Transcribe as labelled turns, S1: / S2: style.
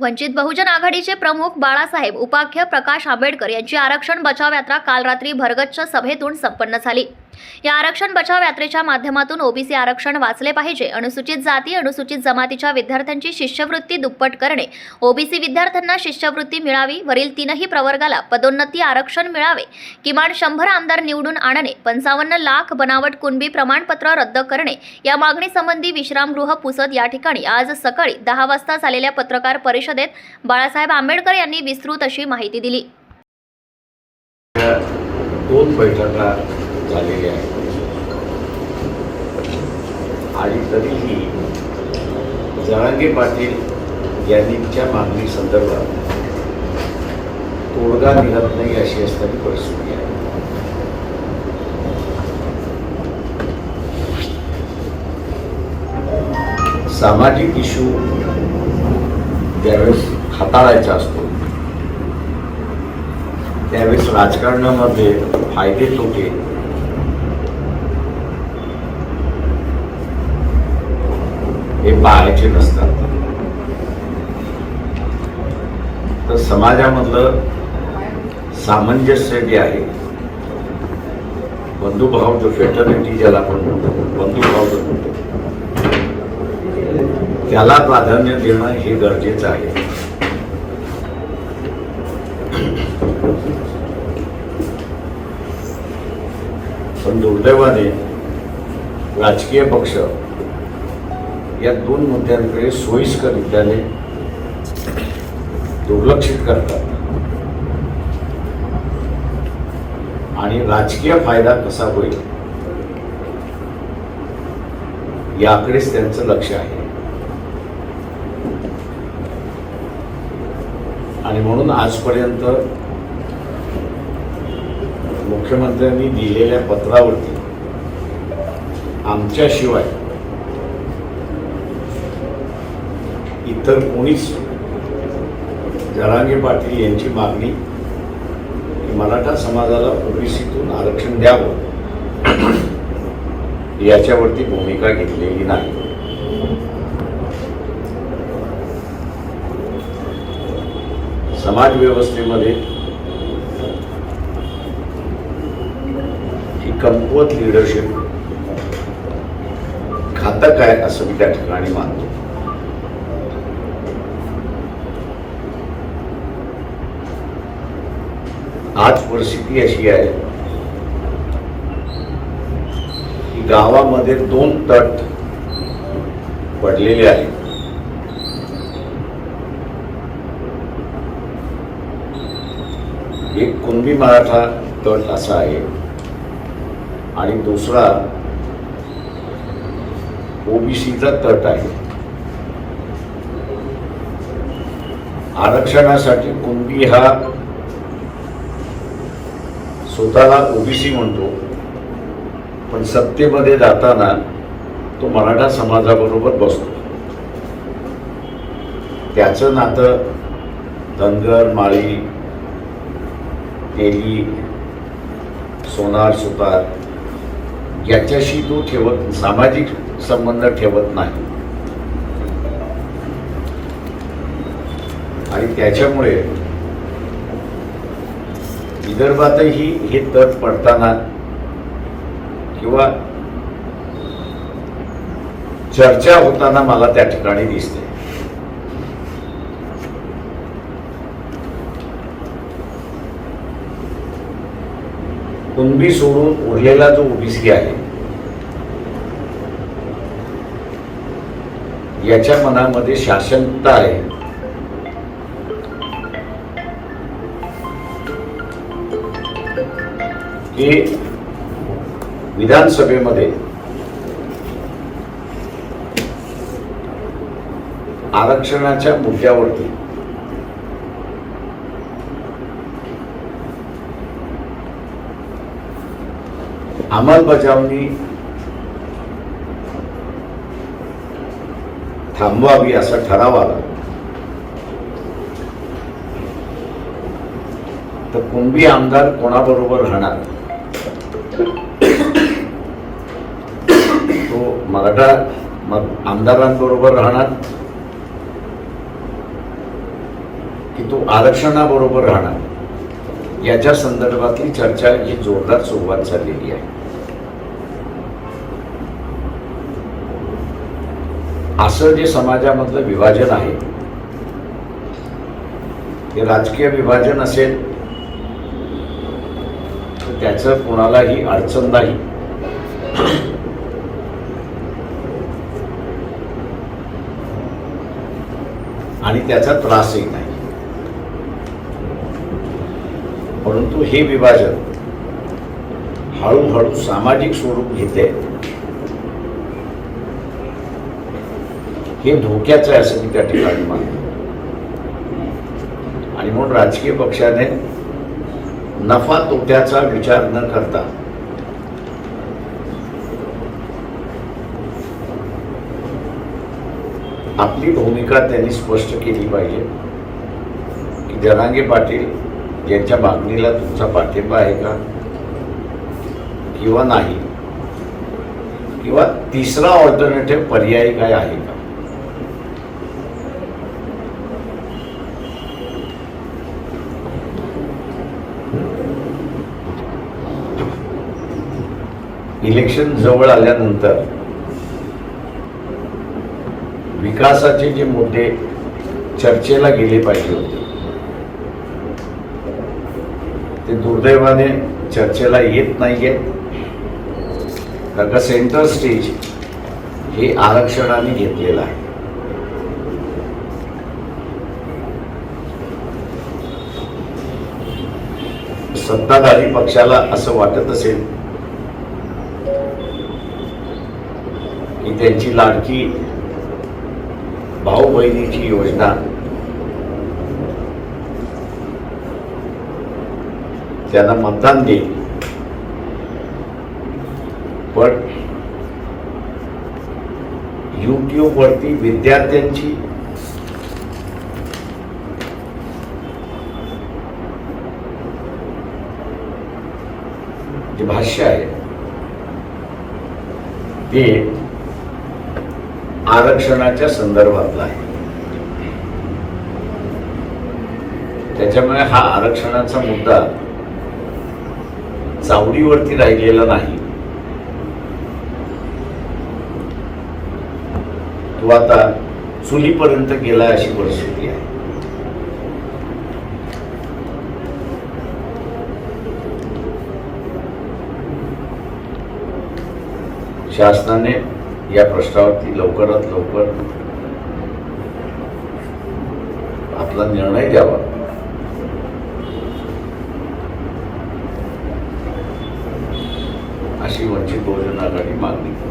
S1: वंचित बहुजन आघाडीचे प्रमुख बाळासाहेब उपाख्य प्रकाश आंबेडकर यांची आरक्षण बचाव यात्रा काल रात्री भरगच्च सभेतून संपन्न झाली. या आरक्षण बचाव यात्रेच्या माध्यमातून ओबीसी आरक्षण वाचले पाहिजे. अनुसूचित जाती अनुसूचित जमातीच्या विद्यार्थ्यांची शिष्यवृत्ती दुप्पट करणे. ओबीसी विद्यार्थ्यांना शिष्यवृत्ती मिळावी वरील तीनही प्रवर्गाला पदोन्नती आरक्षण मिळावे. किमान शंभर आमदार निवडून आणणे. पंचावन्न लाख बनावट कुणबी प्रमाणपत्र रद्द करणे. या मागणीसंबंधी विश्रामगृह पुसद या ठिकाणी आज सकाळी दहा वाजता झालेल्या पत्रकार परिषदेत बाळासाहेब आंबेडकर यांनी विस्तृत अशी माहिती दिली.
S2: दोन बैठका झालेले आहेत आणि तरीही जरांगे पाटील यांनीच्या मागणी संदर्भात तोडगा निघत नाही अशी असणारी परिस्थिती आहे. सामाजिक इश्यू ज्यावेळेस हाताळायचा असतो त्यावेळेस राजकारणामध्ये फायदे तोटे हे पाहायचे नसतात. तर समाजामधलं सामंजस्य जे आहे बंधुभाव जो फेटर्निटी ज्याला आपण म्हणतो बंधुभाव जो म्हणतो त्याला प्राधान्य देणं हे गरजेचं आहे. पण दुर्दैवाने राजकीय पक्ष या दोन मुद्द्यांकडे सोयीस्कररित्याने दुर्लक्षित करतात. आणि राजकीय फायदा कसा होईल? याकडेच त्यांचं लक्ष आहे. आणि म्हणून आजपर्यंत मुख्यमंत्र्यांनी दिलेल्या पत्रावरती आमच्याशिवाय इतर कोणीच जरांगे पाटील यांची मागणी की मराठा समाजाला ओबीसीतून आरक्षण द्यावं. याच्यावरती भूमिका घेतलेली नाही. समाज व्यवस्थेमध्ये ही कमकुवत लिडरशिप घातक आहे असं मी त्या ठिकाणी मानतो. आज परिस्थिती अशी आहे की गावामध्ये दोन तट पडलेले आहेत. एक कुणबी मराठा तट असा आहे आणि दुसरा ओबीसीचा तट आहे. आरक्षणासाठी कुणबी हा स्वतःला ओबीसी म्हणतो पण सत्तेमध्ये जाताना तो मराठा समाजाबरोबर बसतो. त्याचं नातं धनगर माळी तेली सोनार सुतार याच्याशी तो ठेवत सामाजिक संबंध ठेवत नाही. आणि त्याच्यामुळे विदर्भातही हे तट पडताना किंवा चर्चा होताना मला त्या ठिकाणी दिसते. कुणबी सोडून उरलेला जो ओबीसी आहे याच्या मनामध्ये शासनता आहे. की विधानसभेमध्ये आरक्षणाच्या मुद्द्यावरती अंमलबजावणी थांबवावी असा ठराव आला तर कुणबी आमदार कोणाबरोबर राहणार? तो मराठा आमदारांबरोबर राहणार की तो आरक्षणाबरोबर राहणार? याच्या संदर्भातली चर्चा ही जोरदार सुरुवात झालेली आहे. असं जे समाजामधलं विभाजन आहे हे राजकीय विभाजन असेल त्याचं कोणालाही अडचण नाही. आणि त्याचा त्रासही नाही. परंतु हे विभाजन हळूहळू सामाजिक स्वरूप घेते. हे धोक्याचं आहे असं मी त्या ठिकाणी मानतो. आणि म्हणून राजकीय पक्षाने नफा तोट्याचा विचार न करता. आपली भूमिका त्यांनी स्पष्ट केली पाहिजे. की जरांगे पाटील यांच्या मागणीला तुमचा पाठिंबा आहे का? किंवा नाही? किंवा तिसरा ऑल्टरनेटिव्ह पर्याय काय आहे का? इलेक्शन जवळ आल्यानंतर विकासाचे जे मुद्दे चर्चेला गेले पाहिजे होते ते दुर्दैवाने चर्चेला येत नाही आहेत कारण का सेंटर स्टेज हे आरक्षणाने घेतलेलं आहे. सत्ताधारी पक्षाला असं वाटत असेल की त्यांची लाडकी भाऊ बहिणीची योजना. त्यांना मतदान देईल पण युट्यूबवरती विद्यार्थ्यांची जे भाष्य आहे ते आरक्षणाच्या संदर्भातला आहे. त्याच्यामुळे हा आरक्षणाचा मुद्दा चावडीवरती राहिलेला नाही. तो आता चुलीपर्यंत गेला अशी परिस्थिती आहे. शासनाने या प्रश्नावरती लवकरात लवकर आपला निर्णय द्यावा. अशी वंचित बहुजन आघाडी मागणी.